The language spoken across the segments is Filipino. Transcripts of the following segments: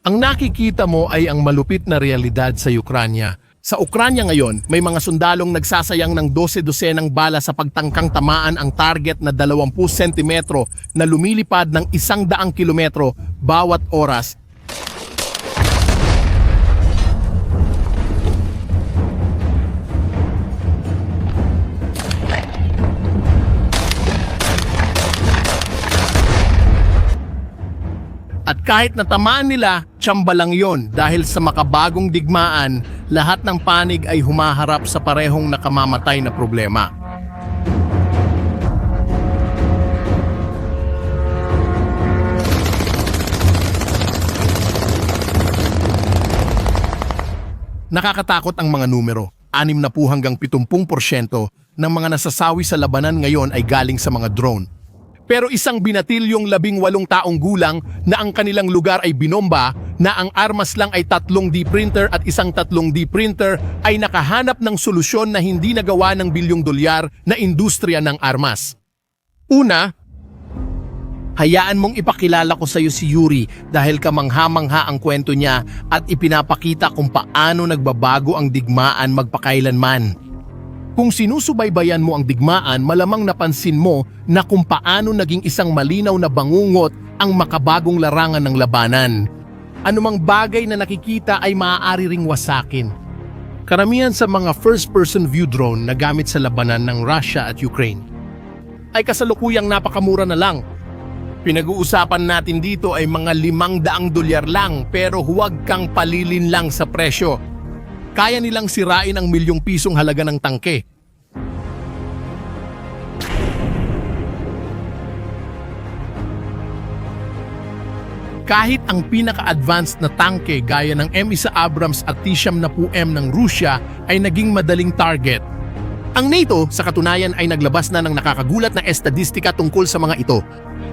Ang nakikita mo ay ang malupit na realidad sa Ukranya. Sa Ukranya ngayon, may mga sundalong nagsasayang ng 12-dosenang bala sa pagtangkang tamaan ang target na 20 sentimetro na lumilipad ng 100 kilometro bawat oras kahit natamaan nila, tsamba lang yon dahil sa makabagong digmaan, lahat ng panig ay humaharap sa parehong nakamamatay na problema. Nakakatakot ang mga numero. 6 na po hanggang 70% ng mga nasasawi sa labanan ngayon ay galing sa mga drone. Pero isang binatilyong labing walong taong gulang na ang kanilang lugar ay binomba, na ang armas lang ay tatlong D printer at isang tatlong D printer ay nakahanap ng solusyon na hindi nagawa ng bilyong dolyar na industriya ng armas. Una, hayaan mong ipakilala ko sa iyo si Yuri dahil kamangha-mangha ang kwento niya at ipinapakita kung paano nagbabago ang digmaan magpakailanman. Kung sinusubaybayan mo ang digmaan, malamang napansin mo na kung paano naging isang malinaw na bangungot ang makabagong larangan ng labanan. Anumang bagay na nakikita ay maaari ring wasakin. Karamihan sa mga first-person view drone na gamit sa labanan ng Russia at Ukraine ay kasalukuyang napakamura na lang. Pinag-uusapan natin dito ay mga limang daang dolyar lang pero huwag kang palilin lang sa presyo. Kaya nilang sirain ang milyong pisong halaga ng tangke. Kahit ang pinaka-advanced na tangke gaya ng M1 Abrams at T-SAM na m ng Rusya ay naging madaling target. Ang NATO sa katunayan ay naglabas na ng nakakagulat na estadistika tungkol sa mga ito.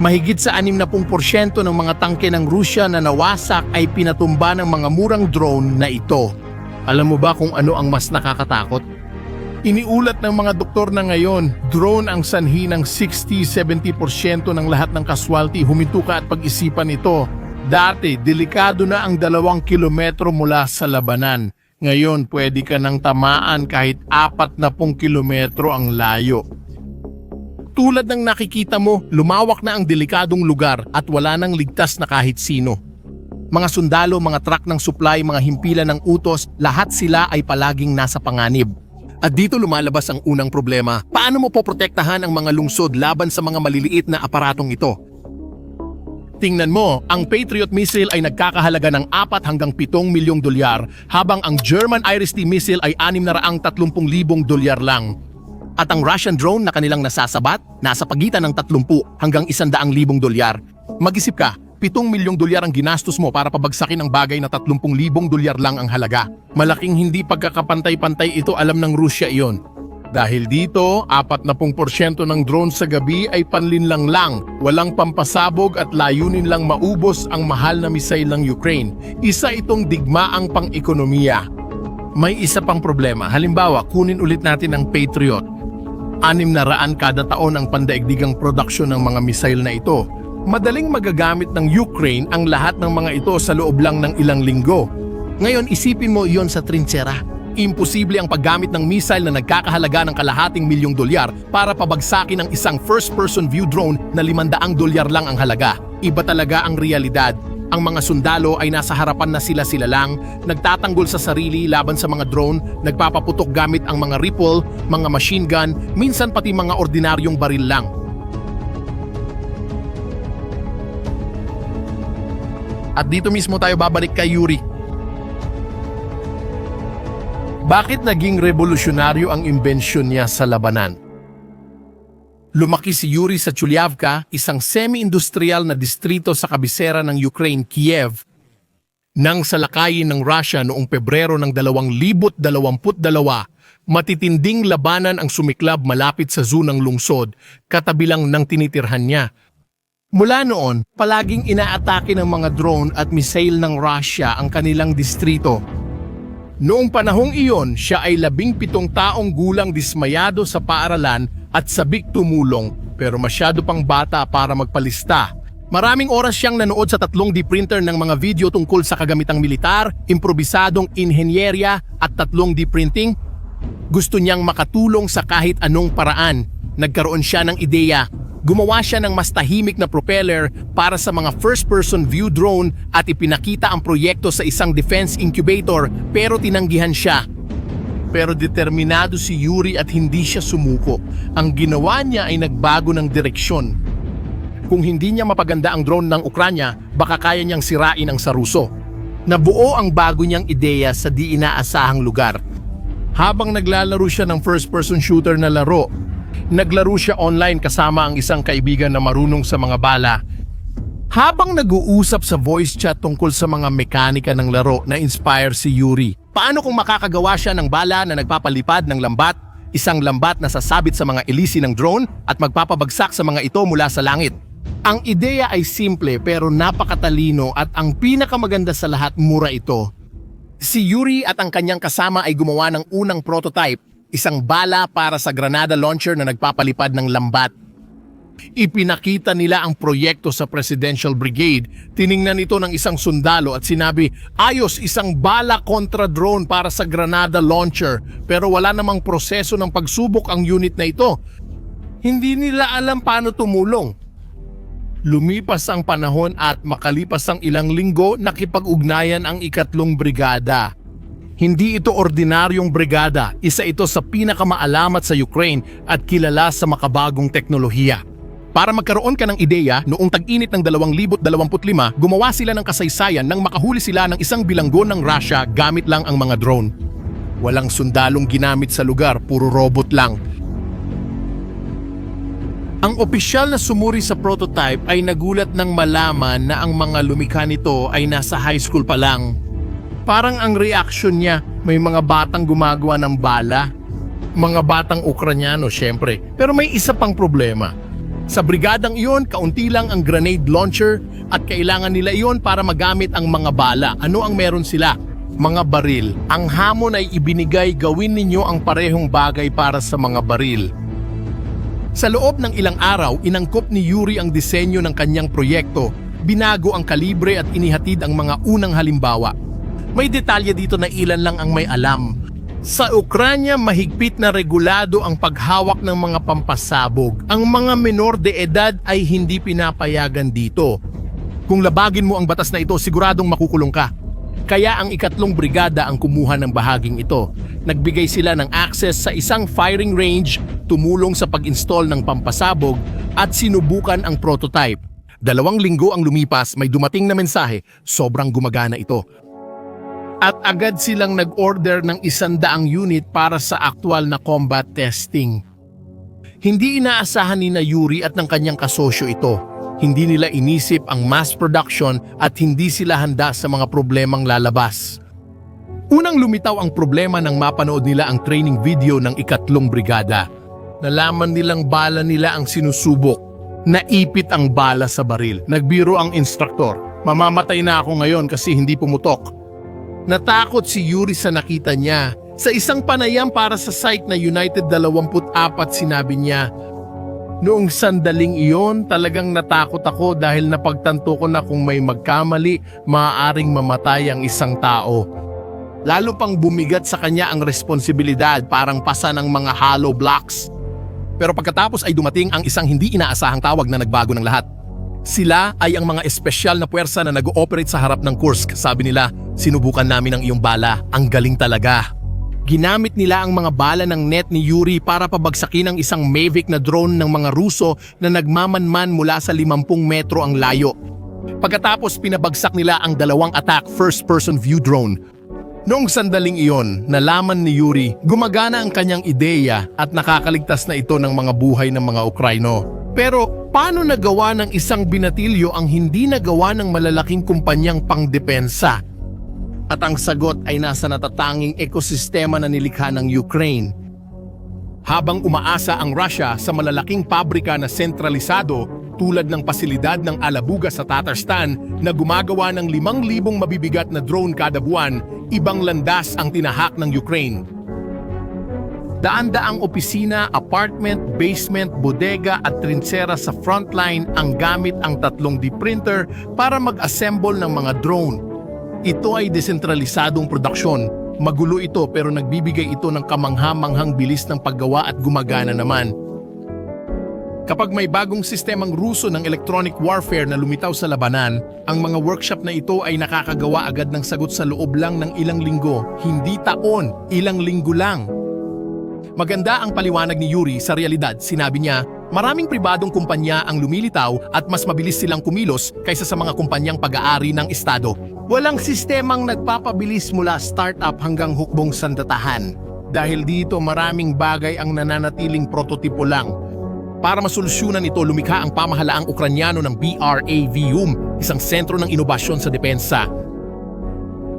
Mahigit sa 60% ng mga tangke ng Rusya na nawasak ay pinatumba ng mga murang drone na ito. Alam mo ba kung ano ang mas nakakatakot? Iniulat ng mga doktor na ngayon, drone ang sanhi ng 60-70% ng lahat ng casualty. Huminto ka at pag-isipan ito. Dati, delikado na ang dalawang kilometro mula sa labanan. Ngayon, pwede ka nang tamaan kahit apat na pong kilometro ang layo. Tulad ng nakikita mo, lumawak na ang delikadong lugar at wala nang ligtas na kahit sino. Mga sundalo, mga truck ng supply, mga himpilan ng utos, lahat sila ay palaging nasa panganib. At dito lumalabas ang unang problema. Paano mo poprotektahan ang mga lungsod laban sa mga maliliit na aparatong ito? Tingnan mo, ang Patriot missile ay nagkakahalaga ng 4 hanggang 7 milyong dolyar habang ang German Iris-T missile ay 630,000 dolyar lang. At ang Russian drone na kanilang nasasabat, nasa pagitan ng 30 hanggang 100,000 dolyar. Mag-isip ka, 7 milyong dolyar ang ginastos mo para pabagsakin ang bagay na 30,000 dolyar lang ang halaga. Malaking hindi pagkakapantay-pantay ito alam ng Rusya iyon. Dahil dito, 40% ng drone sa gabi ay panlinlang lang, walang pampasabog at layunin lang maubos ang mahal na misail ng Ukraine. Isa itong digmaang pang-ekonomiya. May isa pang problema. Halimbawa, kunin ulit natin ang Patriot. Anim na raan kada taon ang pandaigdigang produksyon ng mga misail na ito. Madaling magagamit ng Ukraine ang lahat ng mga ito sa loob lang ng ilang linggo. Ngayon, isipin mo iyon sa trinchera. Imposible ang paggamit ng missile na nagkakahalaga ng kalahating milyong dolyar para pabagsakin ang isang first-person view drone na 500 dolyar lang ang halaga. Iba talaga ang realidad. Ang mga sundalo ay nasa harapan na sila-sila lang, nagtatanggol sa sarili laban sa mga drone, nagpapaputok gamit ang mga rifle, mga machine gun, minsan pati mga ordinaryong baril lang. At dito mismo tayo babalik kay Yuri. Bakit naging revolusyonaryo ang imbensyon niya sa labanan? Lumaki si Yuri sa Chulyavka, isang semi-industrial na distrito sa kabisera ng Ukraine, Kiev, nang salakayin ng Russia noong Pebrero ng 2022, matitinding labanan ang sumiklab malapit sa zunang lungsod, katabilang ng tinitirhan niya. Mula noon, palaging inaatake ng mga drone at missile ng Russia ang kanilang distrito Noong panahong iyon, siya ay labing pitong taong gulang dismayado sa paaralan at sabik tumulong pero masyado pang bata para magpalista. Maraming oras siyang nanood sa tatlong D printer ng mga video tungkol sa kagamitang militar, improbisadong inhenyerya at tatlong D printing. Gusto niyang makatulong sa kahit anong paraan. Nagkaroon siya ng ideya. Gumawa siya ng mas tahimik na propeller para sa mga first-person view drone at ipinakita ang proyekto sa isang defense incubator pero tinanggihan siya. Pero determinado si Yuri at hindi siya sumuko. Ang ginawa niya ay nagbago ng direksyon. Kung hindi niya mapaganda ang drone ng Ukranya, baka kaya niyang sirain ang sa Ruso. Nabuo ang bago niyang ideya sa di inaasahang lugar. Habang naglalaro siya ng first-person shooter na laro, naglaro siya online kasama ang isang kaibigan na marunong sa mga bala. Habang nag-uusap sa voice chat tungkol sa mga mekanika ng laro na inspire si Yuri, paano kung makakagawa siya ng bala na nagpapalipad ng lambat, isang lambat na sasabit sa mga elisi ng drone at magpapabagsak sa mga ito mula sa langit? Ang ideya ay simple pero napakatalino at ang pinakamaganda sa lahat mura ito. Si Yuri at ang kanyang kasama ay gumawa ng unang prototype, isang bala para sa granada launcher na nagpapalipad ng lambat. Ipinakita nila ang proyekto sa Presidential Brigade. Tiningnan ito ng isang sundalo at sinabi, ayos isang bala kontra drone para sa granada launcher pero wala namang proseso ng pagsubok ang unit na ito. Hindi nila alam paano tumulong. Lumipas ang panahon at makalipas ang ilang linggo, nakipag-ugnayan ang ikatlong brigada. Hindi ito ordinaryong brigada, isa ito sa pinakamaalamat sa Ukraine at kilala sa makabagong teknolohiya. Para magkaroon ka ng ideya, noong tag-init ng 2025, gumawa sila ng kasaysayan nang makahuli sila ng isang bilanggo ng Russia gamit lang ang mga drone. Walang sundalong ginamit sa lugar, puro robot lang. Ang opisyal na sumuri sa prototype ay nagulat ng malaman na ang mga lumikha nito ay nasa high school pa lang. Parang ang reaction niya, may mga batang gumagawa ng bala. Mga batang Ukranyano syempre. Pero may isa pang problema. Sa brigadang iyon, kaunti lang ang grenade launcher at kailangan nila iyon para magamit ang mga bala. Ano ang meron sila? Mga baril. Ang hamon ay ibinigay gawin ninyo ang parehong bagay para sa mga baril. Sa loob ng ilang araw, inangkop ni Yuri ang disenyo ng kanyang proyekto, binago ang kalibre at inihatid ang mga unang halimbawa. May detalye dito na ilan lang ang may alam. Sa Ukranya, mahigpit na regulado ang paghawak ng mga pampasabog. Ang mga menor de edad ay hindi pinapayagan dito. Kung labagin mo ang batas na ito, siguradong makukulong ka. Kaya ang ikatlong brigada ang kumuha ng bahaging ito. Nagbigay sila ng access sa isang firing range, tumulong sa pag-install ng pampasabog at sinubukan ang prototype. Dalawang linggo ang lumipas, may dumating na mensahe, sobrang gumagana ito. At agad silang nag-order ng isandaang unit para sa aktual na combat testing. Hindi inaasahan ni na Yuri at ng kanyang kasosyo ito. Hindi nila inisip ang mass production at hindi sila handa sa mga problemang lalabas. Unang lumitaw ang problema nang mapanood nila ang training video ng ikatlong brigada. Nalaman nilang bala nila ang sinusubok. Naipit ang bala sa baril. Nagbiro ang instruktor. Mamamatay na ako ngayon kasi hindi pumutok. Natakot si Yuri sa nakita niya. Sa isang panayam para sa site na United 24 sinabi niya, Noong sandaling iyon, talagang natakot ako dahil napagtanto ko na kung may magkamali, maaaring mamatay ang isang tao. Lalo pang bumigat sa kanya ang responsibilidad parang pasa ng mga hollow blocks. Pero pagkatapos ay dumating ang isang hindi inaasahang tawag na nagbago ng lahat. Sila ay ang mga espesyal na puwersa na nag-ooperate sa harap ng Kursk. Sabi nila, sinubukan namin ang iyong bala. Ang galing talaga. Ginamit nila ang mga bala ng net ni Yuri para pabagsakin ang isang Mavic na drone ng mga Ruso na nagmamanman mula sa 50 metro ang layo. Pagkatapos pinabagsak nila ang dalawang attack first-person view drone. Noong sandaling iyon, nalaman ni Yuri, gumagana ang kanyang ideya at nakakaligtas na ito ng mga buhay ng mga Ukraino. Pero paano nagawa ng isang binatilyo ang hindi nagawa ng malalaking kumpanyang pangdepensa? At ang sagot ay nasa natatanging ekosistema na nilikha ng Ukraine. Habang umaasa ang Russia sa malalaking pabrika na sentralisado tulad ng pasilidad ng Alabuga sa Tatarstan na gumagawa ng 5,000 mabibigat na drone kada buwan, ibang landas ang tinahak ng Ukraine. Daan-daang opisina, apartment, basement, bodega at trinsera sa frontline ang gamit ang tatlong D printer para mag-assemble ng mga drone. Ito ay desentralisadong produksyon. Magulo ito pero nagbibigay ito ng kamangha-manghang bilis ng paggawa at gumagana naman. Kapag may bagong sistemang Ruso ng electronic warfare na lumitaw sa labanan, ang mga workshop na ito ay nakakagawa agad ng sagot sa loob lang ng ilang linggo, hindi taon, ilang linggo lang. Maganda ang paliwanag ni Yuri sa realidad. Sinabi niya, maraming pribadong kumpanya ang lumilitaw at mas mabilis silang kumilos kaysa sa mga kumpanyang pag-aari ng Estado. Walang sistemang nagpapabilis mula startup hanggang hukbong sandatahan. Dahil dito maraming bagay ang nananatiling prototipo lang. Para masolusyonan ito, lumikha ang pamahalaang Ukranyano ng BRAVUM, isang sentro ng inobasyon sa depensa.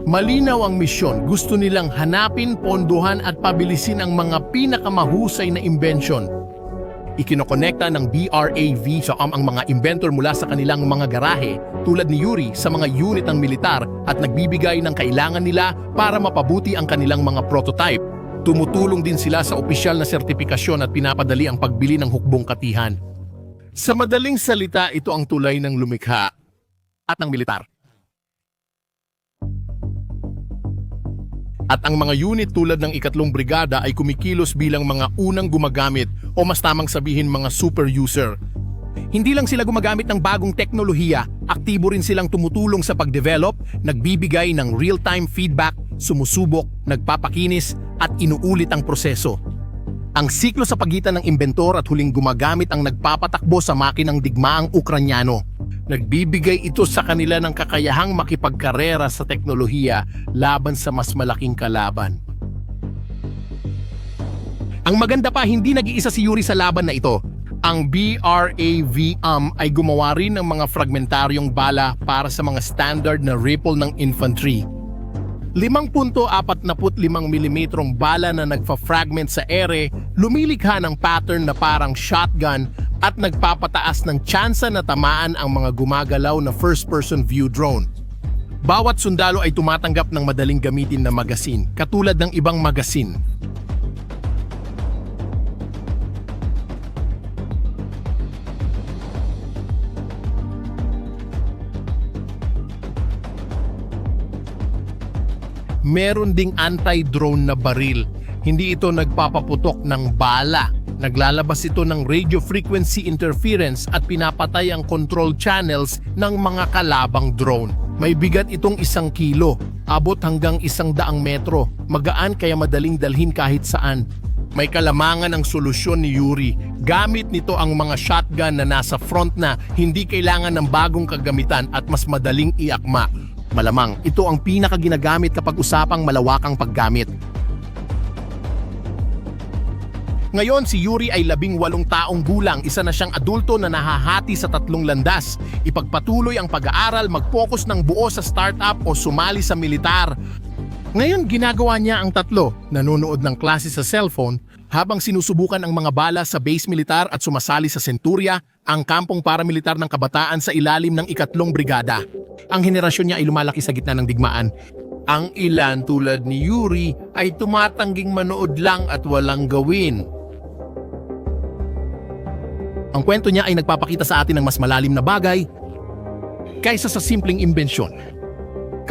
Malinaw ang misyon. Gusto nilang hanapin, ponduhan at pabilisin ang mga pinakamahusay na imbensyon. Ikinokonekta ng BRAV sa am ang mga inventor mula sa kanilang mga garahe tulad ni Yuri sa mga unit ng militar at nagbibigay ng kailangan nila para mapabuti ang kanilang mga prototype. Tumutulong din sila sa opisyal na sertipikasyon at pinapadali ang pagbili ng hukbong katihan. Sa madaling salita, ito ang tulay ng lumikha at ng militar. At ang mga unit tulad ng ikatlong brigada ay kumikilos bilang mga unang gumagamit o mas tamang sabihin mga super user. Hindi lang sila gumagamit ng bagong teknolohiya, aktibo rin silang tumutulong sa pagdevelop, nagbibigay ng real-time feedback, sumusubok, nagpapakinis at inuulit ang proseso. Ang siklo sa pagitan ng inventor at huling gumagamit ang nagpapatakbo sa makinang digmaang Ukranyano. Nagbibigay ito sa kanila ng kakayahang makipagkarera sa teknolohiya laban sa mas malaking kalaban. Ang maganda pa, hindi nag-iisa si Yuri sa laban na ito. Ang BRAVM ay gumawa rin ng mga fragmentaryong bala para sa mga standard na rifle ng infantry. 5.45 mm bala na nagfa-fragment sa ere, lumilikha ng pattern na parang shotgun at nagpapataas ng tsansa na tamaan ang mga gumagalaw na first-person view drone. Bawat sundalo ay tumatanggap ng madaling gamitin na magasin, katulad ng ibang magasin. Meron ding anti-drone na baril. Hindi ito nagpapaputok ng bala. Naglalabas ito ng radio frequency interference at pinapatay ang control channels ng mga kalabang drone. May bigat itong isang kilo, abot hanggang isang daang metro, magaan kaya madaling dalhin kahit saan. May kalamangan ang solusyon ni Yuri. Gamit nito ang mga shotgun na nasa front na hindi kailangan ng bagong kagamitan at mas madaling iakma. Malamang, ito ang pinakaginagamit kapag usapang malawakang paggamit. Ngayon si Yuri ay labing walong taong gulang, isa na siyang adulto na nahahati sa tatlong landas. Ipagpatuloy ang pag-aaral, mag-focus ng buo sa startup o sumali sa militar. Ngayon ginagawa niya ang tatlo, nanonood ng klase sa cellphone habang sinusubukan ang mga bala sa base militar at sumasali sa Centuria, ang kampong paramilitar ng kabataan sa ilalim ng ikatlong brigada. Ang henerasyon niya ay lumalaki sa gitna ng digmaan. Ang ilan tulad ni Yuri ay tumatangging manood lang at walang gawin. Ang kwento niya ay nagpapakita sa atin ng mas malalim na bagay kaysa sa simpleng imbensyon.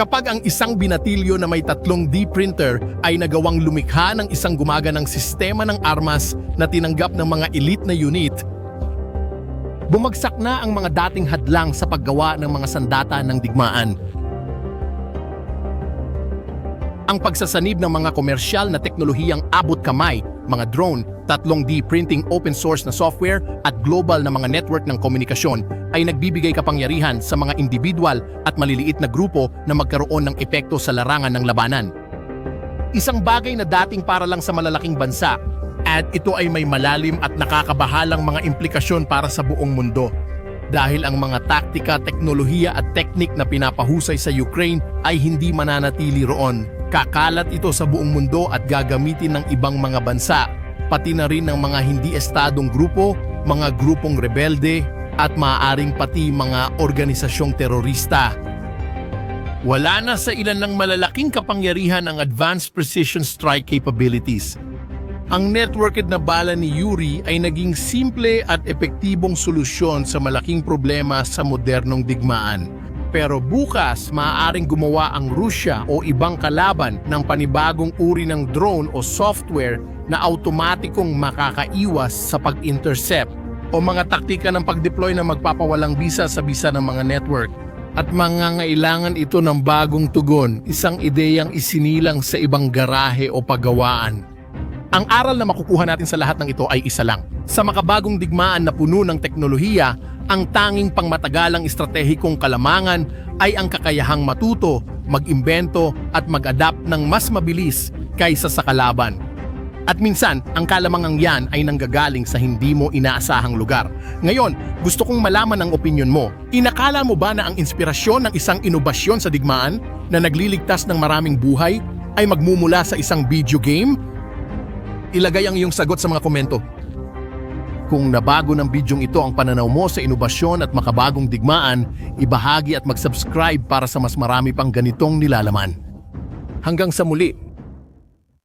Kapag ang isang binatilyo na may tatlong D printer ay nagawang lumikha ng isang gumaganang sistema ng armas na tinanggap ng mga elite na unit, bumagsak na ang mga dating hadlang sa paggawa ng mga sandata ng digmaan. Ang pagsasanib ng mga komersyal na teknolohiyang abot kamay, mga drone, 3D printing open source na software at global na mga network ng komunikasyon ay nagbibigay kapangyarihan sa mga individual at maliliit na grupo na magkaroon ng epekto sa larangan ng labanan. Isang bagay na dating para lang sa malalaking bansa at ito ay may malalim at nakakabahalang mga implikasyon para sa buong mundo. Dahil ang mga taktika, teknolohiya at teknik na pinapahusay sa Ukraine ay hindi mananatili roon. Kakalat ito sa buong mundo at gagamitin ng ibang mga bansa, pati na rin ng mga hindi estadong grupo, mga grupong rebelde, at maaaring pati mga organisasyong terorista. Wala na sa ilan ng malalaking kapangyarihan ang advanced precision strike capabilities. Ang networked na bala ni Yuri ay naging simple at epektibong solusyon sa malaking problema sa modernong digmaan. Pero bukas, maaaring gumawa ang Rusya o ibang kalaban ng panibagong uri ng drone o software na automatikong makakaiwas sa pag-intercept o mga taktika ng pag-deploy na magpapawalang bisa sa bisa ng mga network. At mangangailangan ito ng bagong tugon, isang ideyang isinilang sa ibang garahe o paggawaan. Ang aral na makukuha natin sa lahat ng ito ay isa lang. Sa makabagong digmaan na puno ng teknolohiya, ang tanging pangmatagalang estratehikong kalamangan ay ang kakayahang matuto, mag-imbento at mag-adapt ng mas mabilis kaysa sa kalaban. At minsan, ang kalamangang yan ay nanggagaling sa hindi mo inaasahang lugar. Ngayon, gusto kong malaman ang opinyon mo. Inakala mo ba na ang inspirasyon ng isang inobasyon sa digmaan na nagliligtas ng maraming buhay ay magmumula sa isang video game? Ilagay ang iyong sagot sa mga komento. Kung nabago ng bidyong ito ang pananaw mo sa inobasyon at makabagong digmaan, ibahagi at mag-subscribe para sa mas marami pang ganitong nilalaman. Hanggang sa muli,